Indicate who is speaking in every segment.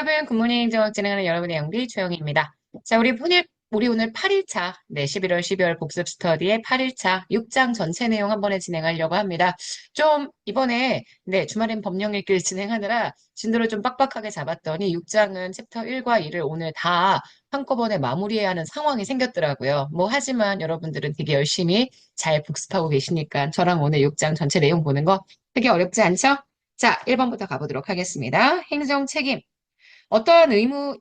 Speaker 1: 여러분, 굿모닝 정학 진행하는 여러분의 영비 최영입니다. 자, 우리 오늘, 우리 오늘 8일차, 네, 11월, 12월 복습 스터디의 8일차 6장 전체 내용 한 번에 진행하려고 합니다. 좀, 이번에, 네, 주말엔 법령 읽기를 진행하느라 진도를 좀 빡빡하게 잡았더니 6장은 챕터 1과 2를 오늘 다 한꺼번에 마무리해야 하는 상황이 생겼더라고요. 뭐, 하지만 여러분들은 되게 열심히 잘 복습하고 계시니까 저랑 오늘 6장 전체 내용 보는 거 되게 어렵지 않죠? 자, 1번부터 가보도록 하겠습니다. 행정 책임. 어떠한 의무,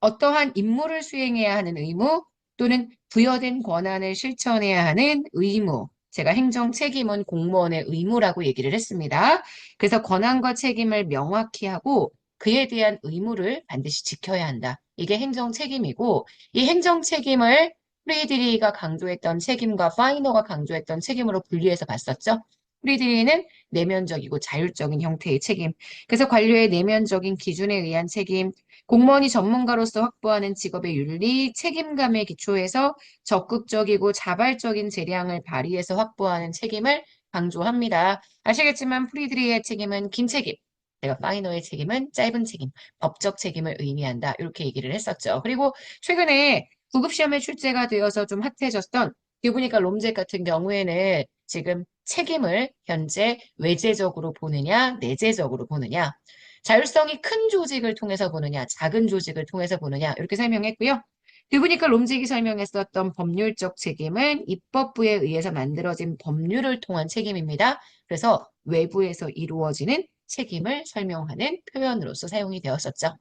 Speaker 1: 어떠한 임무를 수행해야 하는 의무 또는 부여된 권한을 실천해야 하는 의무. 제가 행정 책임은 공무원의 의무라고 얘기를 했습니다. 그래서 권한과 책임을 명확히 하고 그에 대한 의무를 반드시 지켜야 한다. 이게 행정 책임이고 이 행정 책임을 프리드리가 강조했던 책임과 파이너가 강조했던 책임으로 분리해서 봤었죠. 프리드리는 내면적이고 자율적인 형태의 책임. 그래서 관료의 내면적인 기준에 의한 책임, 공무원이 전문가로서 확보하는 직업의 윤리, 책임감에 기초해서 적극적이고 자발적인 재량을 발휘해서 확보하는 책임을 강조합니다. 아시겠지만 프리드리의 책임은 긴 책임, 내가 파이너의 책임은 짧은 책임, 법적 책임을 의미한다. 이렇게 얘기를 했었죠. 그리고 최근에 구급시험에 출제가 되어서 좀 핫해졌던 기보니까 롬제 같은 경우에는 지금 책임을 현재 외재적으로 보느냐, 내재적으로 보느냐, 자율성이 큰 조직을 통해서 보느냐, 작은 조직을 통해서 보느냐, 이렇게 설명했고요. 그보니까 롬직이 설명했었던 법률적 책임은 입법부에 의해서 만들어진 법률을 통한 책임입니다. 그래서 외부에서 이루어지는 책임을 설명하는 표현으로서 사용이 되었었죠.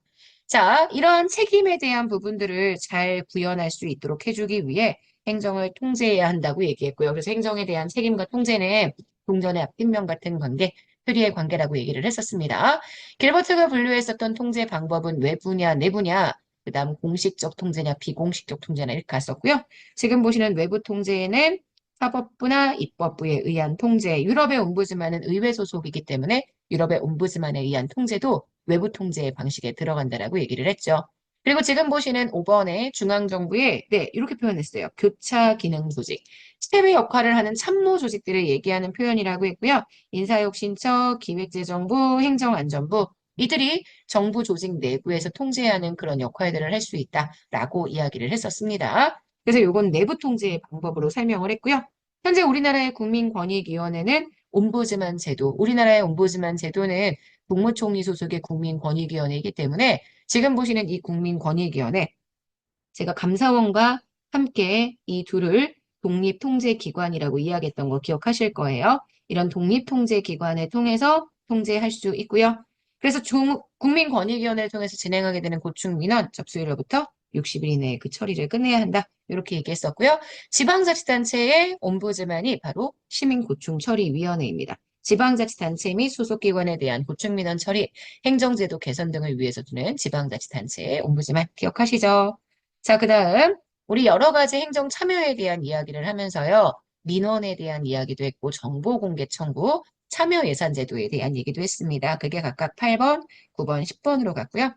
Speaker 1: 자, 이런 책임에 대한 부분들을 잘 구현할 수 있도록 해주기 위해 행정을 통제해야 한다고 얘기했고요. 그래서 행정에 대한 책임과 통제는 동전의 앞뒷면 같은 관계, 표리의 관계라고 얘기를 했었습니다. 길버트가 분류했었던 통제 방법은 외부냐, 내부냐, 그 다음 공식적 통제냐, 비공식적 통제냐 이렇게 갔었고요. 지금 보시는 외부 통제에는 사법부나 입법부에 의한 통제, 유럽의 옴부즈만은 의회 소속이기 때문에 유럽의 옴부즈만에 의한 통제도 외부 통제의 방식에 들어간다라고 얘기를 했죠. 그리고 지금 보시는 5번에 중앙정부에 네 이렇게 표현했어요. 교차 기능 조직. 스텝의 역할을 하는 참모 조직들을 얘기하는 표현이라고 했고요. 인사혁신처, 기획재정부, 행정안전부 이들이 정부 조직 내부에서 통제하는 그런 역할들을 할 수 있다라고 이야기를 했었습니다. 그래서 이건 내부 통제의 방법으로 설명을 했고요. 현재 우리나라의 국민권익위원회는 옴부즈만 제도, 우리나라의 옴부즈만 제도는 국무총리 소속의 국민권익위원회이기 때문에 지금 보시는 이 국민권익위원회 제가 감사원과 함께 이 둘을 독립통제기관이라고 이야기했던 거 기억하실 거예요. 이런 독립통제기관을 통해서 통제할 수 있고요. 그래서 중, 국민권익위원회를 통해서 진행하게 되는 고충민원 접수일로부터 60일 이내에 그 처리를 끝내야 한다. 이렇게 얘기했었고요. 지방자치단체의 옴부즈만이 바로 시민고충처리위원회입니다. 지방자치단체 및 소속기관에 대한 고충민원 처리, 행정제도 개선 등을 위해서 두는 지방자치단체의 옴부즈만 기억하시죠? 자, 그 다음 우리 여러 가지 행정 참여에 대한 이야기를 하면서요. 민원에 대한 이야기도 했고 정보 공개 청구, 참여 예산 제도에 대한 얘기도 했습니다. 그게 각각 8번, 9번, 10번으로 갔고요.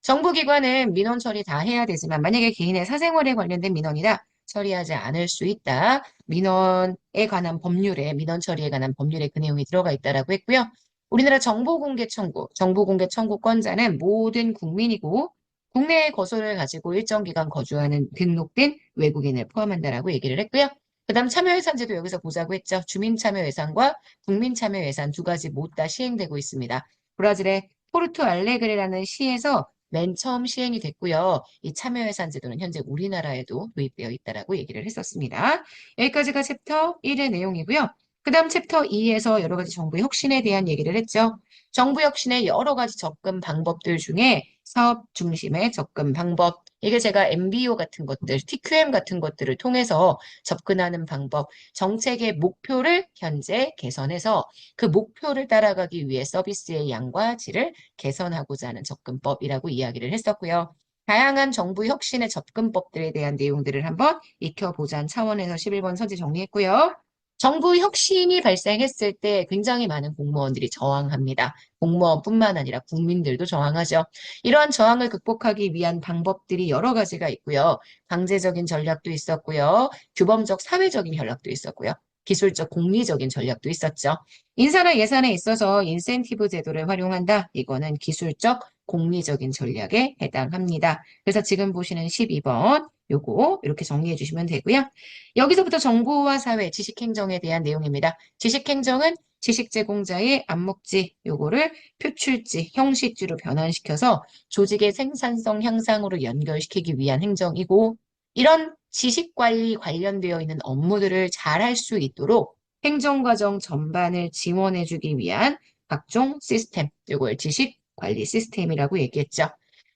Speaker 1: 정부기관은 민원 처리 다 해야 되지만 만약에 개인의 사생활에 관련된 민원이다. 처리하지 않을 수 있다. 민원에 관한 법률에 민원 처리에 관한 법률에 그 내용이 들어가 있다라고 했고요. 우리나라 정보공개 청구, 정보공개 청구권자는 모든 국민이고 국내에 거소를 가지고 일정 기간 거주하는 등록된 외국인을 포함한다라고 얘기를 했고요. 그 다음 참여예산제도 여기서 보자고 했죠. 주민참여예산과 국민참여예산 두 가지 모두 다 시행되고 있습니다. 브라질의 포르투 알레그레라는 시에서 맨 처음 시행이 됐고요. 이 참여예산 제도는 현재 우리나라에도 도입되어 있다라고 얘기를 했었습니다. 여기까지가 챕터 1의 내용이고요. 그 다음 챕터 2에서 여러 가지 정부 혁신에 대한 얘기를 했죠. 정부 혁신의 여러 가지 접근 방법들 중에 사업 중심의 접근 방법, 이게 제가 MBO 같은 것들, TQM 같은 것들을 통해서 접근하는 방법, 정책의 목표를 현재 개선해서 그 목표를 따라가기 위해 서비스의 양과 질을 개선하고자 하는 접근법이라고 이야기를 했었고요. 다양한 정부 혁신의 접근법들에 대한 내용들을 한번 익혀보자는 차원에서 11번 선지 정리했고요. 정부 혁신이 발생했을 때 굉장히 많은 공무원들이 저항합니다. 공무원뿐만 아니라 국민들도 저항하죠. 이러한 저항을 극복하기 위한 방법들이 여러 가지가 있고요. 강제적인 전략도 있었고요. 규범적 사회적인 전략도 있었고요. 기술적 공리적인 전략도 있었죠. 인사나 예산에 있어서 인센티브 제도를 활용한다. 이거는 기술적 공리적인 전략에 해당합니다. 그래서 지금 보시는 12번 요거 이렇게 정리해 주시면 되고요. 여기서부터 정보와 사회, 지식행정에 대한 내용입니다. 지식행정은 지식 제공자의 암묵지 요거를 표출지, 형식지로 변환시켜서 조직의 생산성 향상으로 연결시키기 위한 행정이고 이런 지식 관리 관련되어 있는 업무들을 잘 할 수 있도록 행정과정 전반을 지원해주기 위한 각종 시스템, 이걸 지식 관리 시스템이라고 얘기했죠.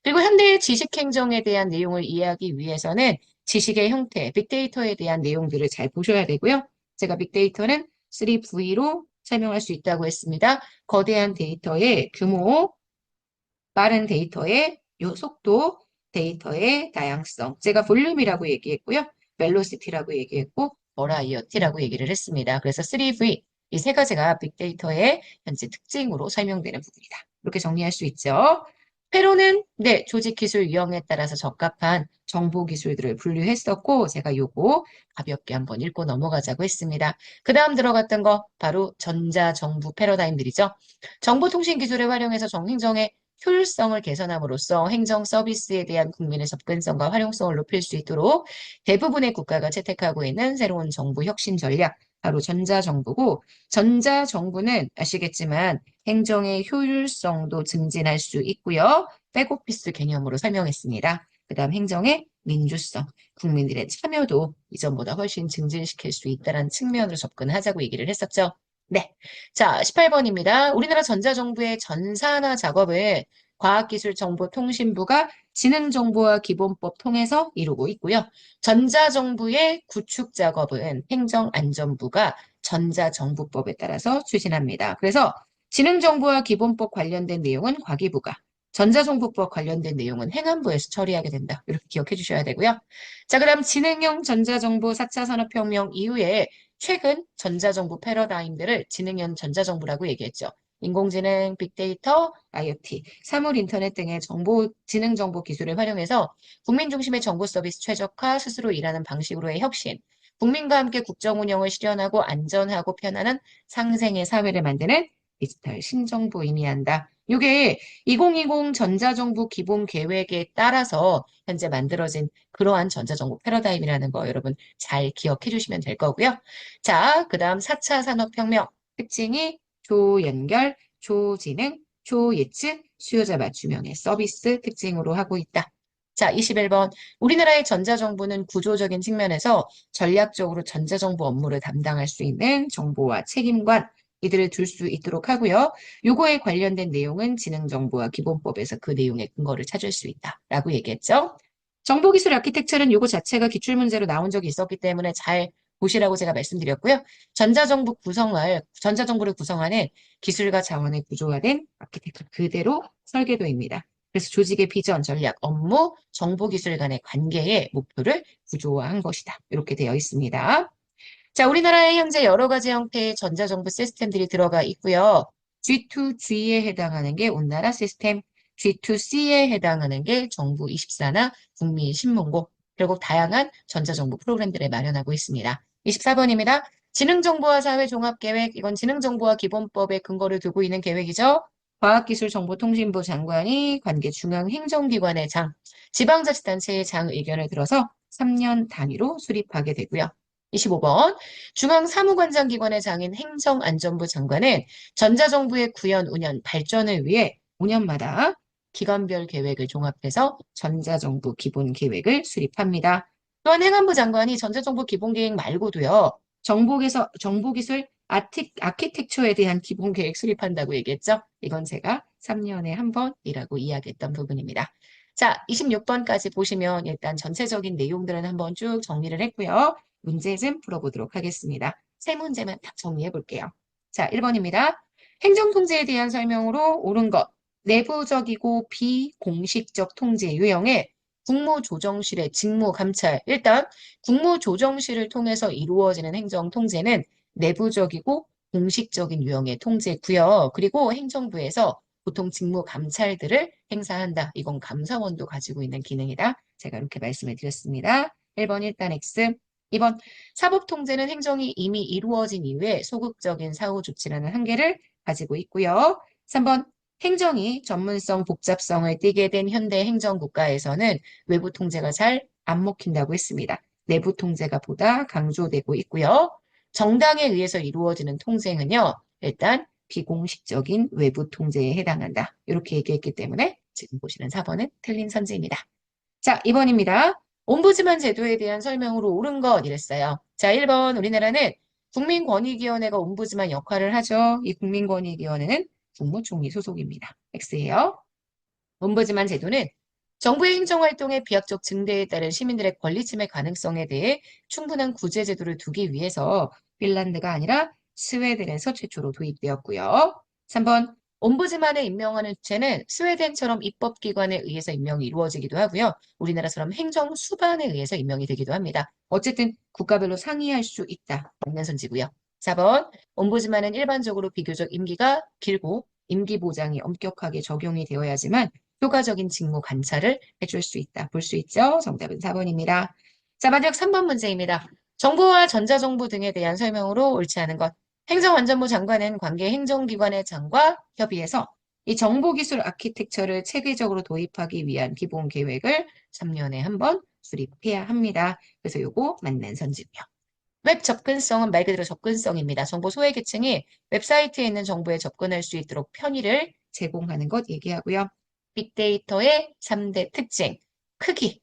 Speaker 1: 그리고 현대의 지식행정에 대한 내용을 이해하기 위해서는 지식의 형태, 빅데이터에 대한 내용들을 잘 보셔야 되고요. 제가 빅데이터는 3V로 설명할 수 있다고 했습니다. 거대한 데이터의 규모, 빠른 데이터의 요 속도, 데이터의 다양성. 제가 볼륨이라고 얘기했고요. 벨로시티라고 얘기했고, 버라이어티라고 얘기를 했습니다. 그래서 3V, 이 세 가지가 빅데이터의 현재 특징으로 설명되는 부분이다. 이렇게 정리할 수 있죠. 회로는 네, 조직 기술 유형에 따라서 적합한 정보 기술들을 분류했었고 제가 요거 가볍게 한번 읽고 넘어가자고 했습니다. 그 다음 들어갔던 거 바로 전자정부 패러다임들이죠. 정보통신 기술을 활용해서 정행정의 효율성을 개선함으로써 행정 서비스에 대한 국민의 접근성과 활용성을 높일 수 있도록 대부분의 국가가 채택하고 있는 새로운 정부 혁신 전략, 바로 전자정부고, 전자정부는 아시겠지만 행정의 효율성도 증진할 수 있고요. 백오피스 개념으로 설명했습니다. 그 다음 행정의 민주성, 국민들의 참여도 이전보다 훨씬 증진시킬 수 있다는 측면으로 접근하자고 얘기를 했었죠. 네. 자, 18번입니다. 우리나라 전자정부의 전산화 작업을 과학기술정보통신부가 지능정보와 기본법 통해서 이루고 있고요. 전자정부의 구축 작업은 행정안전부가 전자정부법에 따라서 추진합니다. 그래서 지능정보와 기본법 관련된 내용은 과기부가, 전자정부법 관련된 내용은 행안부에서 처리하게 된다. 이렇게 기억해 주셔야 되고요. 자, 그 다음 지능형 전자정부 4차 산업혁명 이후에 최근 전자정부 패러다임들을 지능형 전자정부라고 얘기했죠. 인공지능, 빅데이터, IoT, 사물 인터넷 등의 정보, 지능 정보 기술을 활용해서 국민 중심의 정보 서비스 최적화, 스스로 일하는 방식으로의 혁신, 국민과 함께 국정 운영을 실현하고 안전하고 편안한 상생의 사회를 만드는 디지털 신정부 의미한다. 이게 2020 전자정부 기본 계획에 따라서 현재 만들어진 그러한 전자정부 패러다임이라는 거 여러분 잘 기억해 주시면 될 거고요. 자, 그 다음 4차 산업혁명 특징이 조연결, 조지능, 조예측, 수요자 맞춤형의 서비스 특징으로 하고 있다. 자, 21번. 우리나라의 전자정부는 구조적인 측면에서 전략적으로 전자정부 업무를 담당할 수 있는 정보와 책임관, 이들을 둘 수 있도록 하고요. 요거에 관련된 내용은 지능정보와 기본법에서 그 내용의 근거를 찾을 수 있다라고 얘기했죠. 정보기술 아키텍처는 요거 자체가 기출문제로 나온 적이 있었기 때문에 잘 보시라고 제가 말씀드렸고요. 전자정부 구성을, 전자정부를 구성하는 기술과 자원의 구조화된 아키텍처 그대로 설계도입니다. 그래서 조직의 비전, 전략, 업무, 정보기술 간의 관계의 목표를 구조화한 것이다. 이렇게 되어 있습니다. 자, 우리나라에 현재 여러 가지 형태의 전자정부 시스템들이 들어가 있고요. G2G에 해당하는 게 온나라 시스템, G2C에 해당하는 게 정부 24나 국민신문고, 결국 다양한 전자정부 프로그램들을 마련하고 있습니다. 24번입니다. 지능정보화 사회 종합계획, 이건 지능정보화 기본법에 근거를 두고 있는 계획이죠. 과학기술정보통신부 장관이 관계 중앙 행정기관의 장, 지방자치단체의 장 의견을 들어서 3년 단위로 수립하게 되고요. 25번 중앙사무관장기관의 장인 행정안전부 장관은 전자정부의 구현, 운영, 발전을 위해 5년마다 기관별 계획을 종합해서 전자정부 기본계획을 수립합니다. 또한 행안부 장관이 전자정부 기본계획 말고도요. 정보기서, 정보기술 아티, 아키텍처에 대한 기본계획 수립한다고 얘기했죠. 이건 제가 3년에 한 번이라고 이야기했던 부분입니다. 자, 26번까지 보시면 일단 전체적인 내용들은 한번 쭉 정리를 했고요. 문제 좀 풀어보도록 하겠습니다. 세 문제만 딱 정리해 볼게요. 자, 1번입니다. 행정통제에 대한 설명으로 옳은 것. 내부적이고 비공식적 통제 유형의 국무조정실의 직무 감찰. 일단 국무조정실을 통해서 이루어지는 행정 통제는 내부적이고 공식적인 유형의 통제고요. 그리고 행정부에서 보통 직무 감찰들을 행사한다. 이건 감사원도 가지고 있는 기능이다. 제가 이렇게 말씀을 드렸습니다. 1번 일단 X. 2번 사법 통제는 행정이 이미 이루어진 이후에 소극적인 사후 조치라는 한계를 가지고 있고요. 3번 행정이 전문성, 복잡성을 띠게 된 현대 행정 국가에서는 외부 통제가 잘 안 먹힌다고 했습니다. 내부 통제가 보다 강조되고 있고요. 정당에 의해서 이루어지는 통제는요, 일단 비공식적인 외부 통제에 해당한다. 이렇게 얘기했기 때문에 지금 보시는 4번은 틀린 선지입니다. 자, 2번입니다. 옴부즈만 제도에 대한 설명으로 옳은 것 이랬어요. 자, 1번 우리나라는 국민권익위원회가 옴부즈만 역할을 하죠. 이 국민권익위원회는 국무 총리 소속입니다. X예요. 옴부즈만 제도는 정부의 행정활동의 비약적 증대에 따른 시민들의 권리 침해 가능성에 대해 충분한 구제 제도를 두기 위해서 핀란드가 아니라 스웨덴에서 최초로 도입되었고요. 3번 옴부즈만을 임명하는 주체는 스웨덴처럼 입법기관에 의해서 임명이 이루어지기도 하고요. 우리나라처럼 행정수반에 의해서 임명이 되기도 합니다. 어쨌든 국가별로 상의할 수 있다. 맞는 선지고요. 4번 옴부즈만은 일반적으로 비교적 임기가 길고 임기 보장이 엄격하게 적용이 되어야지만 효과적인 직무 관찰을 해줄 수 있다. 볼 수 있죠? 정답은 4번입니다. 자, 마지막 3번 문제입니다. 정보와 전자정보 등에 대한 설명으로 옳지 않은 것. 행정안전부 장관은 관계 행정기관의 장과 협의해서 이 정보기술 아키텍처를 체계적으로 도입하기 위한 기본 계획을 3년에 한 번 수립해야 합니다. 그래서 요거 맞는 선지고요. 웹 접근성은 말 그대로 접근성입니다. 정보 소외 계층이 웹사이트에 있는 정보에 접근할 수 있도록 편의를 제공하는 것 얘기하고요. 빅데이터의 3대 특징, 크기,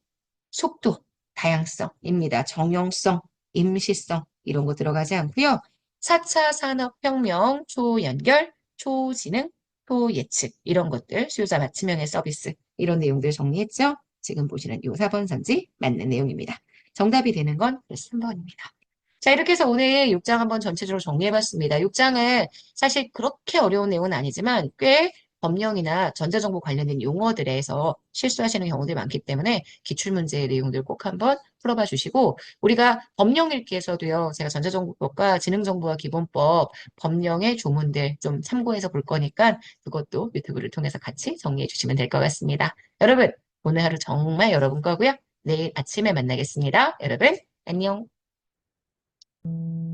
Speaker 1: 속도, 다양성입니다. 정형성, 임시성 이런 거 들어가지 않고요. 4차 산업혁명, 초연결, 초지능, 초예측 이런 것들, 수요자 맞춤형의 서비스 이런 내용들 정리했죠? 지금 보시는 요 4번 선지 맞는 내용입니다. 정답이 되는 건 3번입니다. 자, 이렇게 해서 오늘 6장 한번 전체적으로 정리해봤습니다. 6장은 사실 그렇게 어려운 내용은 아니지만 꽤 법령이나 전자정보 관련된 용어들에서 실수하시는 경우들이 많기 때문에 기출문제의 내용들 꼭 한번 풀어봐 주시고 우리가 법령 읽기에서도요. 제가 전자정보법과 지능정보와 기본법 법령의 조문들 좀 참고해서 볼 거니까 그것도 유튜브를 통해서 같이 정리해 주시면 될 것 같습니다. 여러분 오늘 하루 정말 여러분 거고요. 내일 아침에 만나겠습니다. 여러분 안녕. Thank you